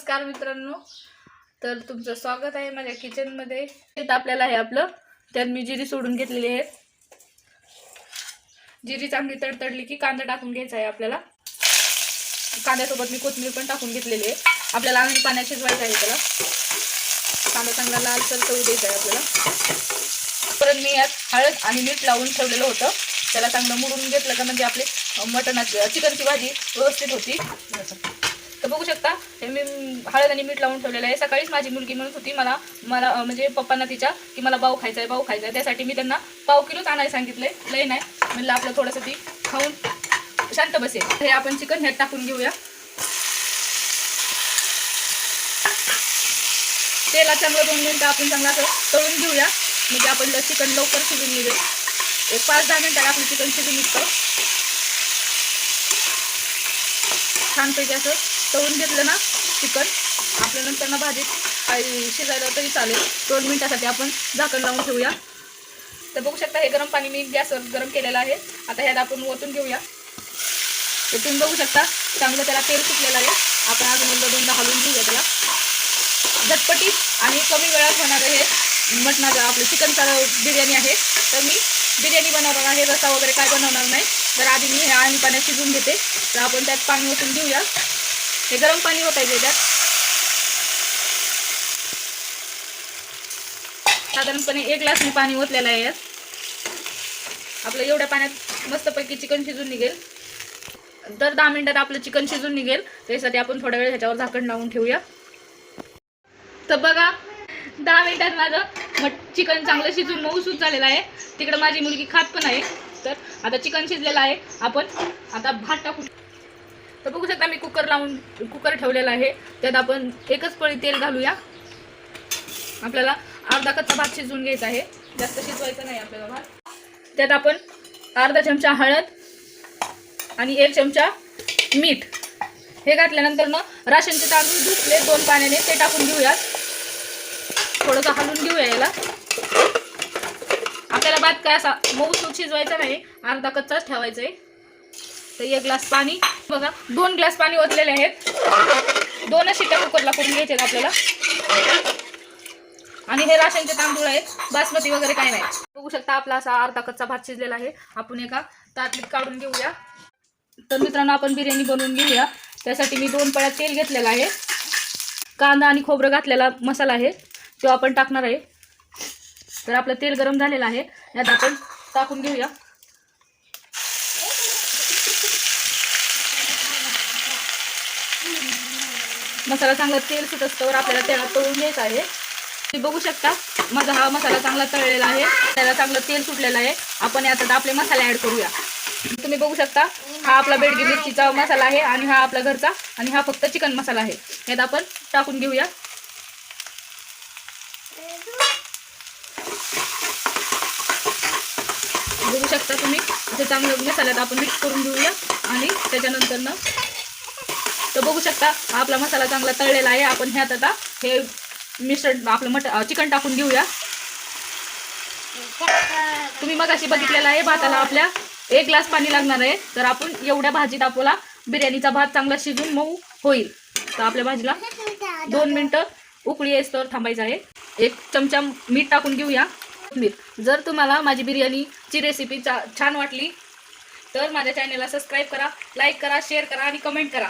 नमस्कार मित्रांनो. तर तुमचं स्वागत आहे माझ्या किचनमध्ये इथं आपल्याला आहे आपलं त्यात मी जिरी सोडून घेतलेली आहे. जिरी चांगली तडतडली की कांदा टाकून घ्यायचा आहे आपल्याला. कांद्यासोबत मी कोथिंबीर पण टाकून घेतलेली आहे. आपल्याला आणखी पाण्यात शिजवायचं आहे त्याला. कांदा चांगला लाल तर तळू द्यायचा आहे आपल्याला. परत मी यात हळद आणि मीठ लावून ठेवलेलं होतं. त्याला चांगलं मुरून घेतलं का म्हणजे आपले मटणाची चिकनची भाजी व्यवस्थित होती. तर बघू शकता हे मी हळद आणि मीठ लावून ठेवलेलं आहे. सकाळीच माझी मुलगी म्हणत होती मला मला म्हणजे पप्पांना तिच्या की मला पाव खायचा आहे पाव खायचा आहे त्यासाठी मी त्यांना पाव किलोच आणायला सांगितलंय. लय नाही. म्हणलं आपलं थोडंसं ती खाऊन शांत बसेल. हे आपण चिकन ह्यात टाकून घेऊया. तेला चांगलं दोन मिनटं आपण चांगलं असं तळून घेऊया. म्हणजे आपण चिकन लवकर शिजून निघेल. एक पाच दहा मिनटात आपलं चिकन शिजून निघतं. छानपैकी असं तळून घेतलं ना चिकन आपल्या नंतर ना भाजीत काही शिजायला तरी चालेल. दोन मिनटासाठी आपण झाकण लावून ठेवूया. तर बघू शकता हे गरम पाणी मी गॅसवर गरम केलेलं आहे. आता ह्यात आपण ओतून घेऊया. तर तुम्ही बघू शकता चांगलं त्याला तेल सुटलेलं आहे. आपण अजून एकदा दोनदा हलवून घेऊया त्याला. झटपटी आणि कमी वेळात होणारं हे मटणाचं आपलं चिकनचा बिर्याणी आहे. तर मी बिर्याणी बनवणार आहे रसा वगैरे काय बनवणार नाही. तर आधी मी हे आणि पाण्यात शिजवून घेते. तर आपण त्यात पाणी ओतून घेऊया. हे गरम पाणी होत आहे त्याच्यात साधारणपणे एक ग्लास मी पाणी ओतलेलं आहे यात. आपलं एवढ्या पाण्यात मस्तपैकी चिकन शिजून निघेल. दर दहा मिनिटात आपलं चिकन शिजून निघेल. त्यासाठी आपण थोड्या वेळ ह्याच्यावर झाकण लावून ठेवूया. तर बघा दहा मिनिटात माझं मट चिकन चांगलं शिजून मऊसूत झालेलं आहे. तिकडं माझी मुलगी खात पण आहे. तर आता चिकन शिजलेलं आहे. आपण आता भात टाकू. तर बघू शकता मी कुकर लावून कुकर ठेवलेला आहे. त्यात आपण एकच पळी तेल घालूया. आपल्याला अर्धा कच्चा भात शिजवून घ्यायचा आहे. जास्त शिजवायचं नाही आपल्याला भात. त्यात आपण अर्धा चमचा हळद आणि एक चमचा मीठ. हे घातल्यानंतर ना राशनचे तांदूळ धुतले दोन पाण्याने ते टाकून घेऊयात. थोडंसं हलवून घेऊया याला. आपल्याला भात काय असा मऊ सूट शिजवायचा नाही अर्धा कच्चाच ठेवायचा आहे. तर एक ग्लास पाणी. बघा दोन ग्लास पाणी ओतलेले आहेत. दोनच शिट्ट्या कुकरला करून घ्यायचे आहेत आपल्याला. आणि हे राशनचे तांदूळ आहेत. बासमती वगैरे काही नाही. बघू शकता आपला असा अर्धा कच्चा भात शिजलेला आहे. आपण एका ताटलीत काढून घेऊया. तर मित्रांनो आपण बिर्याणी बनवून घेऊया. त्यासाठी मी दोन पळ्यात तेल घेतलेलं आहे. कांदा आणि खोबरं घातलेला मसाला आहे. तो आपण टाकणार आहे. तर आपलं तेल गरम झालेलं आहे. यात आपण टाकून घेऊया. मसाला चांगला तेल सुटस्तवर आपल्याला त्याला तळून घ्यायचा आहे. तुम्ही बघू शकता माझा हा मसाला चांगला तळलेला आहे. त्याला चांगलं तेल सुटलेलं आहे. आपण यात आपले मसाले ॲड करूया. तुम्ही बघू शकता हा आपला बेडगी मिरचीचा मसाला आहे आणि हा आपला घरचा आणि हा फक्त चिकन मसाला आहे. यात आपण टाकून घेऊया. बघू शकता तुम्ही इथे चांगलं मसाल्यात आपण मिक्स करून घेऊया आणि त्याच्यानंतर ना तर बघू शकता आपला मसाला चांगला तळलेला आहे. आपण ह्यात आता हे मिश्रण आपलं मट चिकन टाकून घेऊया. तुम्ही मग अशी बघितलेलं आहे भाताला आपल्या एक ग्लास पाणी लागणार आहे. तर आपण एवढ्या भाजीत आपला बिर्याणीचा भात चांगला शिजून मऊ होईल. तर आपल्या भाजीला दोन मिनटं उकळी येस्तवर थांबायचं आहे. एक चमचा मीठ टाकून घेऊया. मीठ जर तुम्हाला माझी बिर्याणीची रेसिपी चा छान वाटली तर माझ्या चॅनलला सबस्क्राईब करा लाईक करा शेअर करा आणि कमेंट करा.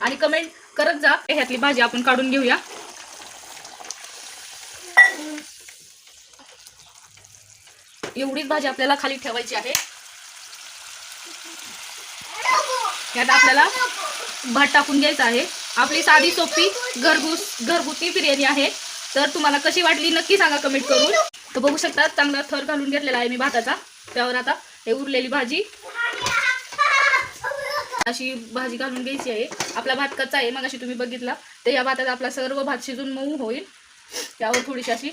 आणि कमेंट करत जा. ह्यातली भाजी आपण काढून घेऊया. एवढीच भाजी आपल्याला खाली ठेवायची आहे. यात आपल्याला भात टाकून घ्यायचा आहे. आपली साधी सोपी घरगुस घरगुती बिर्याणी आहे. तर तुम्हाला कशी वाटली नक्की सांगा कमेंट करून. तर बघू शकता चांगला थर घालून घेतलेला आहे मी भाताचा. त्यावर आता हे उरलेली भाजी. अशी भाजी घालून घ्यायची आहे. आपला भात कच्चा आहे मग अशी तुम्ही बघितला. तर या भातात आपला सर्व भात शिजून मऊ होईल. त्यावर थोडीशी अशी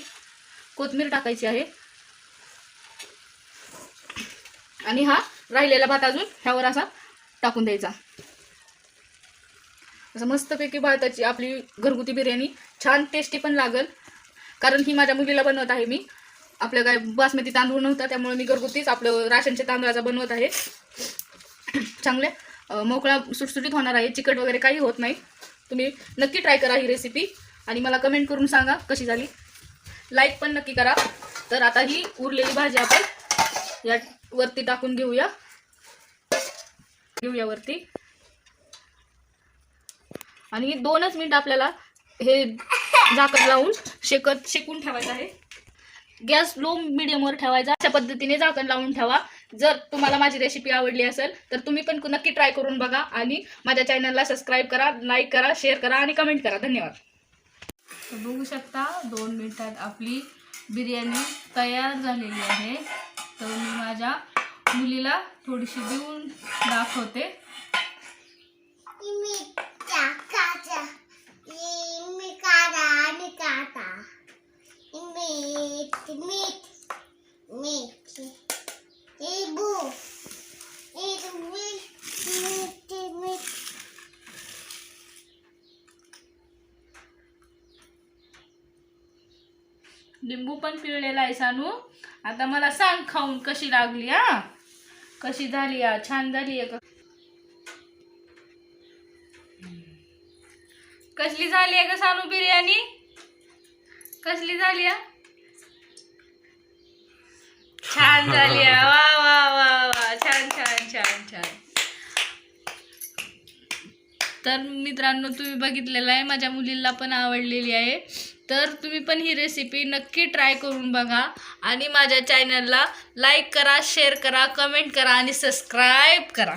कोथमीर टाकायची आहे. आणि हा राहिलेला भात अजून ह्यावर असा टाकून द्यायचा. असं मस्तपैकी भाताची आपली घरगुती बिर्याणी छान टेस्टी पण लागल. कारण ही माझ्या मुलीला बनवत आहे मी. आपल्या काय बासमती तांदूळ नव्हता त्यामुळे मी घरगुतीच आपलं राशनच्या तांदळाचा बनवत आहे. चांगले. मोकळा सुटसुटीत होणार आहे चिकट वगैरे काही होत नाही. तुम्ही नक्की ट्राय करा ही रेसिपी आणि मला कमेंट करून सांगा कशी झाली. लाईक पण नक्की करा. तर आता ही उरलेली भाजी आपण या वरती टाकून घेऊया. घेऊया वरती. आणि दोनच मिनिट आपल्याला हे झाकण लावून शेकत शेकून ठेवायचं आहे. गॅस लो मिडियमवर ठेवायचा. अशा पद्धतीने झाकण लावून ठेवा. जर तुम्हाला माझी रेसिपी आवडली असेल तर तुम्ही पण नक्की ट्राय करून बघा आणि माझ्या चॅनलला सबस्क्राईब करा लाईक करा शेअर करा आणि कमेंट करा. धन्यवाद. तर बघू शकता दोन मिनिटात आपली बिर्याणी तयार झालेली आहे. तर मी माझ्या मुलीला थोडीशी देऊन दाखवते. मीठ लिंबू मीठ मीठ मीठ लिंबू पण पिळलेला आहे सानू. आता मला सांग खाऊन कशी लागली हा? कशी झाली हा? छान झाली आहे का? कसली झाली आहे का सानू बिर्याणी? कसली झाली आहे छान झाली आहे. वा वा वा तर मित्रांनो तुम्ही बघितलेलं आहे माझ्या मुलीला पण आवडलेली आहे. तर तुम्ही पण ही रेसिपी नक्की ट्राय करून बघा आणि माझ्या चॅनलला लाईक करा शेअर करा कमेंट करा आणि सबस्क्राईब करा.